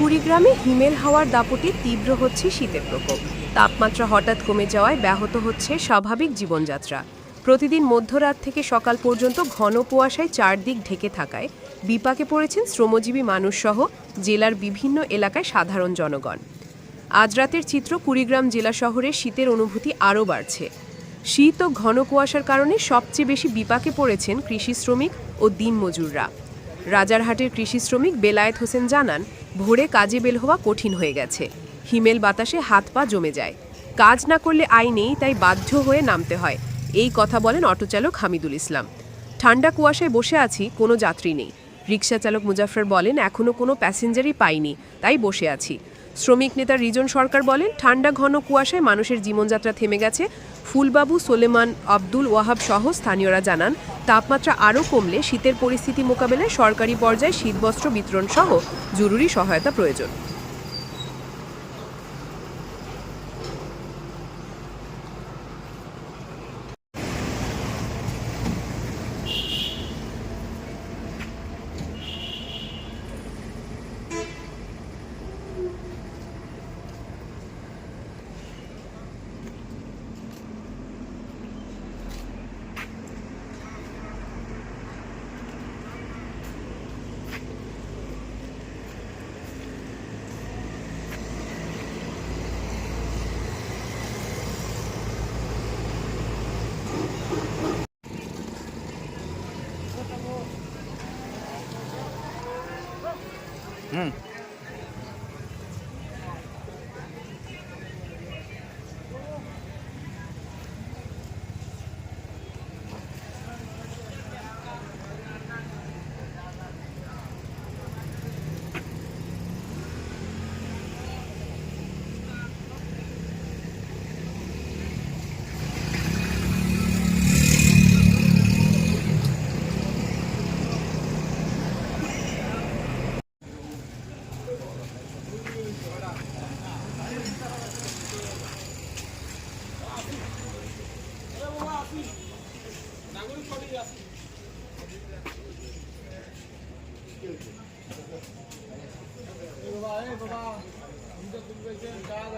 কুড়িগ্রামে হিমেল হাওয়ার দাপটে তীব্র হচ্ছে শীতের প্রকোপ। তাপমাত্রা হঠাৎ কমে যাওয়ায় ব্যাহত হচ্ছে স্বাভাবিক জীবনযাত্রা। প্রতিদিন মধ্যরাত থেকে সকাল পর্যন্ত ঘন কুয়াশায় চারদিক ঢেকে থাকায় বিপাকে পড়েছেন শ্রমজীবী মানুষসহ জেলার বিভিন্ন এলাকায় সাধারণ জনগণ। আজ রাতের চিত্র কুড়িগ্রাম জেলা শহরে শীতের অনুভূতি আরও বাড়ছে। শীত ও ঘন কুয়াশার কারণে সবচেয়ে বেশি বিপাকে পড়েছেন কৃষি শ্রমিক ও দিনমজুররা। রাজারহাটের কৃষি শ্রমিক বেলায়েত হোসেন জানান, ভোরে কাজে বেল হওয়া কঠিন হয়ে গেছে। হিমেল বাতাসে হাত পা জমে যায়। কাজ না করলে আয় নেই, তাই বাধ্য হয়ে নামতে হয়। এই কথা বলেন অটোচালক হামিদুল ইসলাম। ঠান্ডা কুয়াশায় বসে আছি, কোনো যাত্রী নেই। রিক্সা চালক মুজাফর বলেন এখনও কোনো প্যাসেঞ্জারই পাইনি, তাই বসে আছি। শ্রমিক নেতা রিজন সরকার বলেন, ঠান্ডা ঘন কুয়াশায় মানুষের জীবনযাত্রা থেমে গেছে। ফুলবাবু সোলেমান আব্দুল ওয়াহাব সহ স্থানীয়রা জানান, তাপমাত্রা আরও কমলে শীতের পরিস্থিতি মোকাবেলায় সরকারি পর্যায়ে শীতবস্ত্র বিতরণ সহ জরুরি সহায়তা প্রয়োজন। 嗯。बाबा बाबा तुमचं तुमचं काय